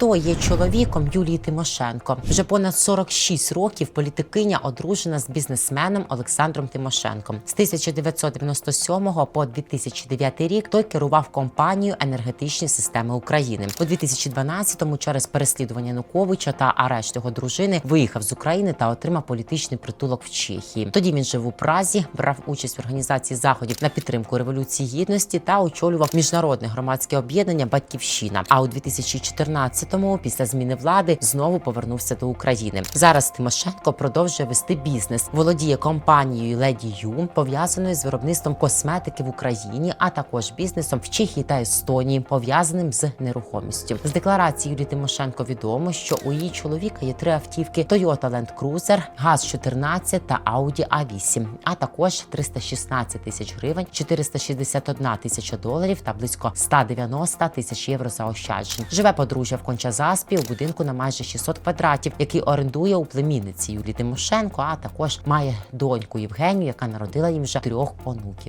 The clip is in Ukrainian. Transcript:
Хто є чоловіком Юлії Тимошенко? Вже понад 46 років політикиня одружена з бізнесменом Олександром Тимошенком. З 1997 по 2009 рік той керував компанією енергетичні системи України. У 2012-му через переслідування Януковича та арешт його дружини виїхав з України та отримав політичний притулок в Чехії. Тоді він жив у Празі, брав участь в організації заходів на підтримку революції гідності та очолював міжнародне громадське об'єднання Батьківщина. А у 2014-му, після зміни влади, знову повернувся до України. Зараз Тимошенко продовжує вести бізнес, володіє компанією Леді Ю, пов'язаною з виробництвом косметики в Україні, а також бізнесом в Чехії та Естонії, пов'язаним з нерухомістю. З декларації Юлії Тимошенко відомо, що у її чоловіка є три автівки: Toyota Land Cruiser, ГАЗ-14 та Audi A8, а також 316 тисяч гривень, 461 тисяча доларів та близько 190 тисяч євро заощаджень. Живе подружжя в Кончазаспі у будинку на майже 600 квадратів, який орендує у племінниці Юлії Тимошенко, а також має доньку Євгенію, яка народила їм вже трьох онуків.